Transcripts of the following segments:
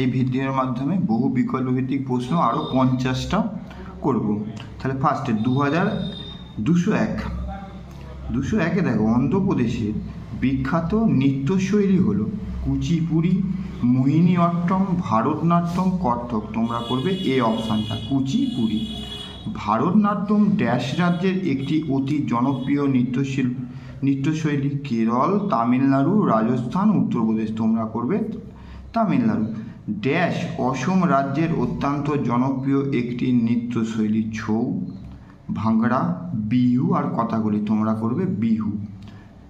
এই ভিডিওর মাধ্যমে বহু বিকল্প ভিত্তিক প্রশ্ন আরও পঞ্চাশটা করব। তাহলে ফার্স্টে দু হাজার দুশো এক। দুশো একে দেখো অন্ধ্রপ্রদেশের বিখ্যাত নৃত্যশৈলী হলো কুচিপুড়ি মোহিনী অট্টম ভারতনাট্যম, কত্থক। তোমরা করবে এ অপশানটা, কুচিপুড়ি। ভারতনাট্যম ড্যাশ রাজ্যের একটি অতি জনপ্রিয় নৃত্যশিল্প নৃত্যশৈলী, কেরল, তামিলনাড়ু, রাজস্থান, উত্তরপ্রদেশ। তোমরা করবে তামিলনাড়ু। ড্যাশ অসম রাজ্যের অত্যন্ত জনপ্রিয় একটি নৃত্যশৈলী ছৌ ভাঙ্গড়া বিহু আর কথাগুলি তোমরা করবে বিহু।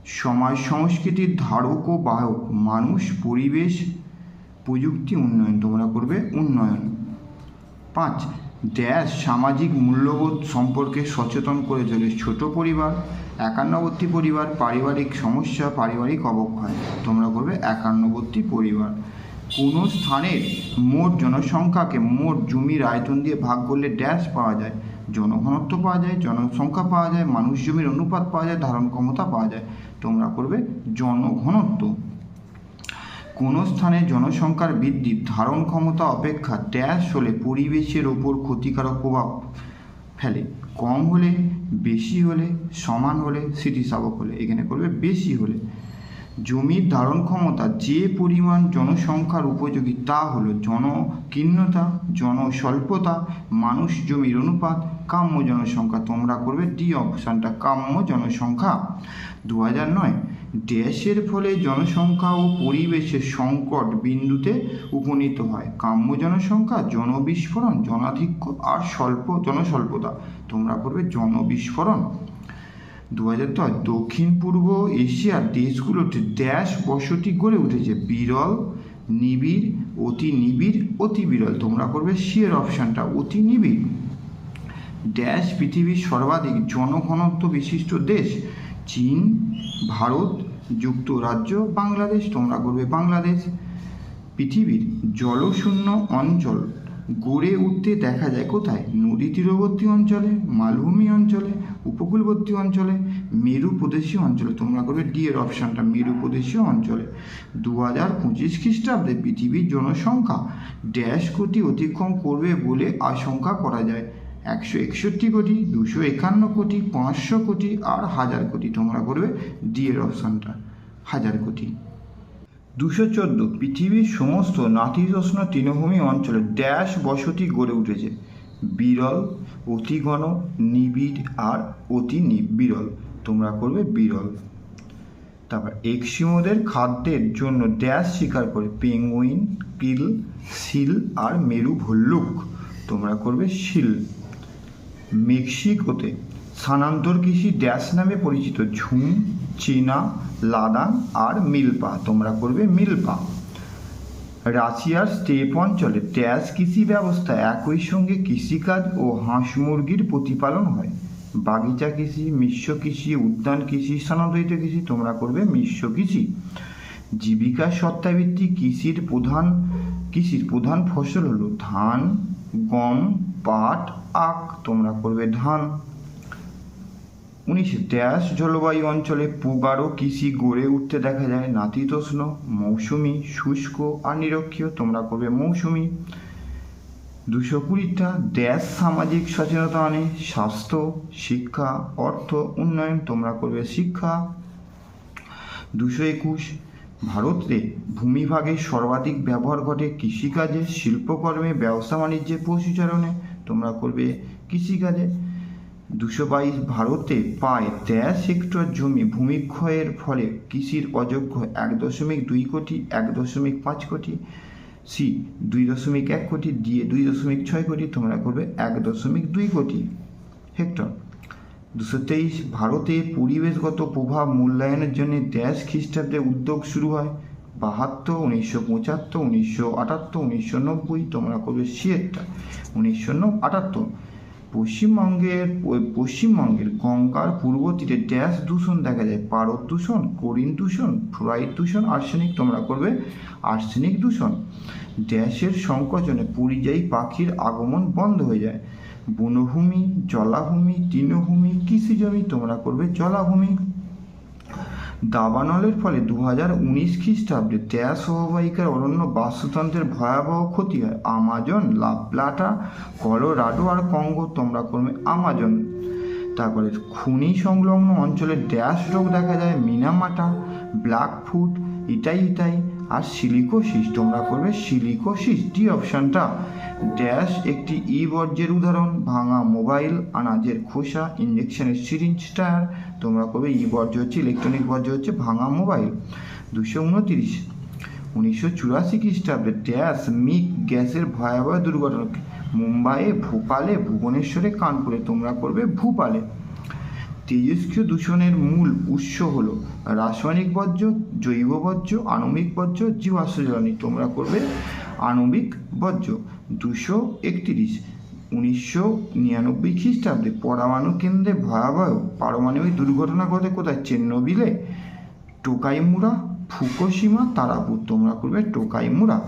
সমাজ সংস্কৃতির ধারক ও বাহক, মানুষ, পরিবেশ, প্রযুক্তি উন্নয়ন তোমরা করবে উন্নয়ন। পাঁচ, ড্যাশ সামাজিক মূল্যবোধ সম্পর্কে সচেতন করে চলে ছোট পরিবার, একান্নবর্তী পরিবার, পারিবারিক সমস্যা, পারিবারিক অবক্ষয়, তোমরা করবে একান্নবর্তী পরিবার। কোনো স্থানের মোট জনসংখ্যাকে মোট জমির আয়তন দিয়ে ভাগ করলে ড্যাশ পাওয়া যায়, জনঘনত্ব পাওয়া যায়, জনসংখ্যা পাওয়া যায়, মানুষ জমির অনুপাত পাওয়া যায়, ধারণ ক্ষমতা পাওয়া যায়। তোমরা করবে জনঘনত্ব। কোনো স্থানে জনসংখ্যার বৃদ্ধি, ধারণ ক্ষমতা অপেক্ষা ড্যাশ হলে পরিবেশের ওপর ক্ষতিকারক প্রভাব ফেলে। কম হলে, বেশি হলে, সমান হলে স্থিতিস্থাপক হলে। এখানে করবে বেশি হলে। জমির ধারণ ক্ষমতা যে পরিমাণ জনসংখ্যার উপযোগী তা হলো জনকীর্ণতা, জনস্বল্পতা, মানুষ জমির অনুপাত, কাম্য জনসংখ্যা। তোমরা করবে ডি অপশানটা, কাম্য জনসংখ্যা। দু হাজার নয় ড্যাশের ফলে জনসংখ্যা ও পরিবেশের সংকট বিন্দুতে উপনীত হয়। কাম্য জনসংখ্যা, জনবিস্ফোরণ, জনাধিক্য আর স্বল্প জনস্বল্পতা। তোমরা করবে জনবিস্ফোরণ। দু হাজার দশ দক্ষিণ পূর্ব এশিয়ার দেশগুলোতে ড্যাশ বসতি গড়ে উঠেছে। বিরল, নিবিড়, অতি নিবিড়, অতি বিরল। তোমরা করবে সিয়ের অপশানটা অতি নিবিড়। ড্যাশ পৃথিবীর সর্বাধিক জনঘনত্ব বিশিষ্ট দেশ চীন, ভারত, যুক্তরাজ্য, বাংলাদেশ। তোমরা করবে বাংলাদেশ। পৃথিবীর জলশূন্য অঞ্চল গড়ে উঠতে দেখা যায় কোথায়? নদী তীরবর্তী অঞ্চলে, মালভূমি অঞ্চলে উপকূলবর্তী অঞ্চলে মেরু প্রদেশীয় অঞ্চলে, তোমরা করবে ডি এর অপশানটা মেরু প্রদেশীয় অঞ্চলে। দু হাজার পঁচিশ খ্রিস্টাব্দে পৃথিবীর জনসংখ্যা ড্যাশ কোটি অতিক্রম করবে বলে আশঙ্কা করা যায়। একশো একষট্টি কোটি, দুশো একান্ন কোটি, পাঁচশো কোটি আর হাজার কোটি। তোমরা করবে ডি এর অপশানটা হাজার কোটি। দুশো চোদ্দ, পৃথিবীর সমস্ত নাতিশোষ্ণ তৃণভূমি অঞ্চলে ড্যাশ বসতি গড়ে উঠেছে। বিরল অতি ঘন নিবিড় আর অতি বিরল তোমরা করবে বিরল। তারপর এক্সিমোদের খাদ্যের জন্য ড্যাশ শিকার করে পেঙ্গুইন, কিল শিল আর মেরু ভল্লুক। তোমরা করবে শিল। মেক্সিকোতে স্থানান্তর কৃষি ড্যাশ নামে পরিচিত ঝুম, চীনা লাদান আর মিলপা। তোমরা করবে মিলপা। রাশিয়ার স্টেপ অঞ্চলে ড্যাশ কৃষি ব্যবস্থা একই সঙ্গে কৃষিকাজ ও হাঁস মুরগির প্রতিপালন হয়। বাগিচা কৃষি, মিশ্র কৃষি, উদ্যান কৃষি, স্থানান্তরিত কৃষি, তোমরা করবে মিশ্র কৃষি। জীবিকা সত্তাভিত্তিক কৃষির প্রধান কৃষির প্রধান ফসল হলো ধান, গম, পাট, আখ, তোমরা করবে ধান। উনিশ ড্যাশ জলবায়ু অঞ্চলে পুগারও কৃষি গড়ে উঠতে দেখা যায়। নাতিতোষ্ণ মৌসুমি, শুষ্ক আর নিরক্ষীয়, তোমরা করবে মৌসুমি। দুশো কুড়িটা ড্যাশ সামাজিক সচেতনতা আনে। স্বাস্থ্য, শিক্ষা, অর্থ, উন্নয়ন, তোমরা করবে শিক্ষা। দুশো একুশ, ভারতে ভূমিভাগের সর্বাধিক ব্যবহার ঘটে কৃষিকাজে, শিল্পকর্মে ব্যবসা বাণিজ্যে পশুচারণে, তোমরা করবে কৃষিকাজে। দুশো বাইশ ভারতে প্রায় দেড় হেক্টর জমি ভূমিক্ষয়ের ফলে কৃষির অযোগ্য এক দশমিক দুই কোটি, এক দশমিক পাঁচ কোটি, সি, দুই দশমিক এক কোটি দিয়ে দুই দশমিক ছয় কোটি, তোমরা করবে এক দশমিক দুই কোটি হেক্টর। দুশো তেইশ ভারতে পরিবেশগত প্রভাব মূল্যায়নের জন্য দেশ খ্রিস্টাব্দে উদ্যোগ শুরু হয়। বাহাত্তর, উনিশশো পঁচাত্তর, উনিশশো আটাত্তর, উনিশশো নব্বই, তোমরা করবে সিয়েরটা উনিশশো আটাত্তর। পশ্চিমবঙ্গের পশ্চিমবঙ্গের গঙ্গার পূর্ব তীরে ড্যাশ দূষণ দেখা যায়। পারদ দূষণ করিন দূষণ ফ্লোরাইড দূষণ, আর্সেনিক তোমরা করবে। আর্সেনিক দূষণ। ড্যাশের সংকোচনে পরিযায়ী পাখির আগমন বন্ধ হয়ে যায়। বনভূমি, জলাভূমি, তৃণভূমি, কৃষিজমি তোমরা করবে। জলাভূমি দাবানলের ফলে দু হাজার উনিশ খ্রিস্টাব্দে ত্যাস অববাহিকার অরণ্য বাস্তুতন্ত্রের ভয়াবহ ক্ষতি হয়। আমাজন, লাপ্লাটা, কলোরাডো আর কঙ্গো তোমরা করবে আমাজন। তারপরে খুনি সংলগ্ন অঞ্চলে ড্যাশ রোগ দেখা যায়, Minamata black foot itai itai আর সিলিকোসিস, তোমরা করবে সিলিকোসিস ডি অপশানটা। ড্যাশ একটি ই বর্জ্যের উদাহরণ, ভাঙা মোবাইল, আনাজের খোসা ইঞ্জেকশনের সিরিঞ্জ, টায়ার। তোমরা করবে ই বর্জ্য হচ্ছে ইলেকট্রনিক বর্জ্য হচ্ছে ভাঙা মোবাইল। দুশো উনতিরিশ, উনিশশো চুরাশি খ্রিস্টাব্দে ড্যাশ মিক গ্যাসের ভয়াবহ দুর্ঘটনা মুম্বাইয়ে, ভোপালে, ভুবনেশ্বরে, কানপুরে, তোমরা করবে ভূপালে। তেজস্ক্রিয় দূষণের মূল উৎস হলো রাসায়নিক বর্জ্য, জৈব বর্জ্য, আণবিক বর্জ্য, জীবাশ্ম জ্বালানি। তোমরা করবে আণবিক বর্জ্য। দুশো একত্রিশ, উনিশশো নিরানব্বই খ্রিস্টাব্দে পরমাণু কেন্দ্রে ভয়াবহ পারমাণবিক দুর্ঘটনা ঘটে কোথায়? চেন্নবিলে টোকাইমুরা, ফুকোশিমা, তারাপুর। তোমরা করবে টোকাইমুরা।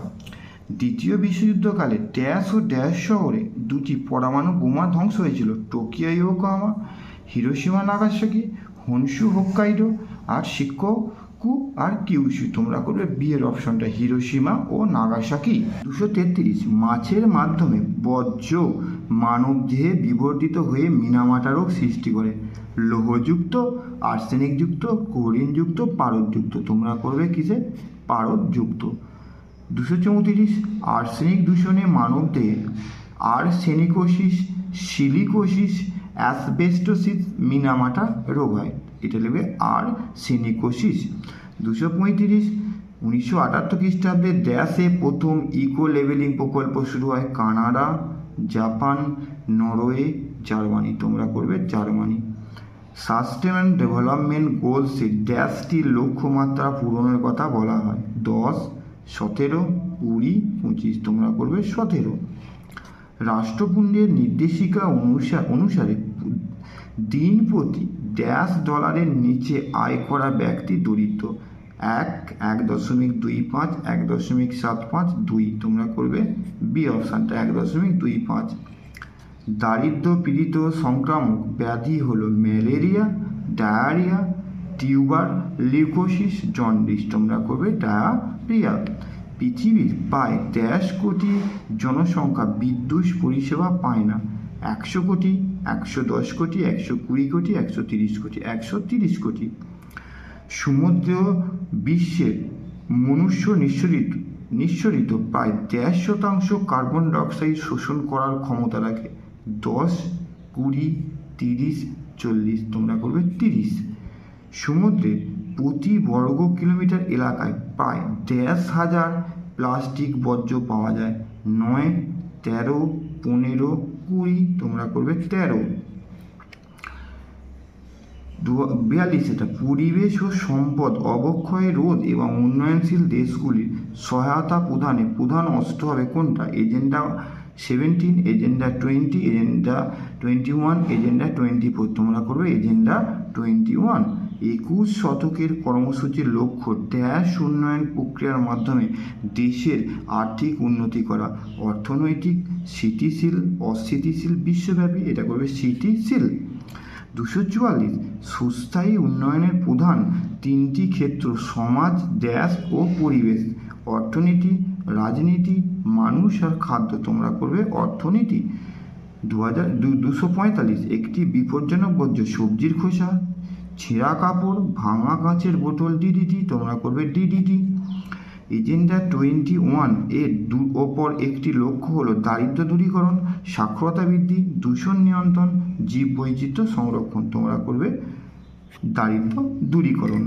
দ্বিতীয় বিশ্বযুদ্ধকালে ড্যাশ ও ড্যাশ শহরে দুটি পরমাণু বোমা ধ্বংস হয়েছিল। Tokyo Yokohama Hiroshima Nagasaki Honshu Hokkaido আর শিক্ষকু আর কিউশু তোমরা করবে বিয়ের অপশনটা হিরোশিমা ও নাগাসাকি। দুশো তেত্রিশ, মাছের মাধ্যমে বর্জ্য মানবদেহে বিবর্তিত হয়ে মিনামাটা রোগ সৃষ্টি করে। লোহযুক্ত, আর্সেনিকযুক্ত ক্লোরিনযুক্ত পারদযুক্ত। তোমরা করবে কিসে? পারদযুক্ত। দুশো চৌত্রিশ, আর্সেনিক দূষণে মানবদেহে আর্সেনিকোসিস, সিলিকোসিস অ্যাসবেস্টোসিস মিনামাটা রোগ হয়। এটা লিখবে আর সিনিকোসিস। দুশো পঁয়ত্রিশ, উনিশশো আটাত্তর খ্রিস্টাব্দে ড্যাশে প্রথম ইকো লেভেলিং প্রকল্প শুরু হয় কানাডা, জাপান, নরওয়ে, জার্মানি। তোমরা করবে জার্মানি। সাস্টেন ডেভেলপমেন্ট গোলসে ড্যাশটি লক্ষ্যমাত্রা পূরণের কথা বলা হয়। দশ, সতেরো, কুড়ি, পঁচিশ। তোমরা করবে সতেরো। রাষ্ট্রপুঞ্জের নির্দেশিকা অনুসারে দিন প্রতি ড্যাশ ডলারের নিচে আয় করা ব্যক্তি দরিদ্র। এক এক দশমিক দুই পাঁচ, এক দশমিক সাত পাঁচ, দুই। তোমরা করবে বি অপশানটা, এক দশমিক দুই পাঁচ। দারিদ্র পীড়িত সংক্রামক ব্যাধি হলো malaria, diarrhoea, tuberculosis jaundice. তোমরা করবে ডায়ারিয়া। পৃথিবীর প্রায় দেড় কোটি জনসংখ্যা বিদ্যুৎ পরিষেবা পায় না। একশো কোটি একশো দশ কোটি, একশো কুড়ি কোটি, একশো তিরিশ কোটি, একশো তিরিশ কোটি। সমুদ্র বিশ্বের মনুষ্য নিঃসরিত নিঃসরিত প্রায় দেড় শতাংশ কার্বন ডাইঅক্সাইড শোষণ করার ক্ষমতা রাখে। দশ, কুড়ি, তিরিশ, চল্লিশ, তোমরা করবে তিরিশ। সমুদ্রের প্রতি বর্গ কিলোমিটার এলাকায় প্রায় দেড় হাজার প্লাস্টিক বর্জ্য পাওয়া যায়। নয়, তেরো, পনেরো কুড়ি, তোমরা করবে তেরো। বিয়াল্লিশ, এটা পরিবেশ ও সম্পদ, অবক্ষয়, রোধ এবং উন্নয়নশীল দেশগুলির সহায়তা প্রদানে প্রধান অস্ত্র হবে কোনটা? Agenda seventeen, agenda twenty agenda twenty one, agenda twenty four. তোমরা করবে এজেন্ডা টোয়েন্টি ওয়ান। একুশ শতকের কর্মসূচির লক্ষ্য, ড্যাশ উন্নয়ন প্রক্রিয়ার মাধ্যমে দেশের আর্থিক উন্নতি করা, অর্থনৈতিক স্থিতিশীল অস্থিতিশীল, বিশ্বব্যাপী, এটা করবে স্থিতিশীল দুশো চুয়াল্লিশ, সুস্থায়ী উন্নয়নের প্রধান তিনটি ক্ষেত্র, সমাজ, দেশ ও পরিবেশ। অর্থনীতি, রাজনীতি, মানুষ আর খাদ্য, তোমরা করবে অর্থনীতি। দু হাজার দুশো পঁয়তাল্লিশ, একটি বিপজ্জনক বর্জ্য, সবজির খোসা, ছেঁড়া কাপড়, ভাঙা কাঁচের বোতল ডিডিটি তোমরা করবে ডিডিটি এজেন্ডা টোয়েন্টি ওয়ানের দু ওপর একটি লক্ষ্য হলো দারিদ্র দূরীকরণ, সাক্ষরতা বৃদ্ধি, দূষণ নিয়ন্ত্রণ, জীববৈচিত্র্য সংরক্ষণ। তোমরা করবে দারিদ্র দূরীকরণ।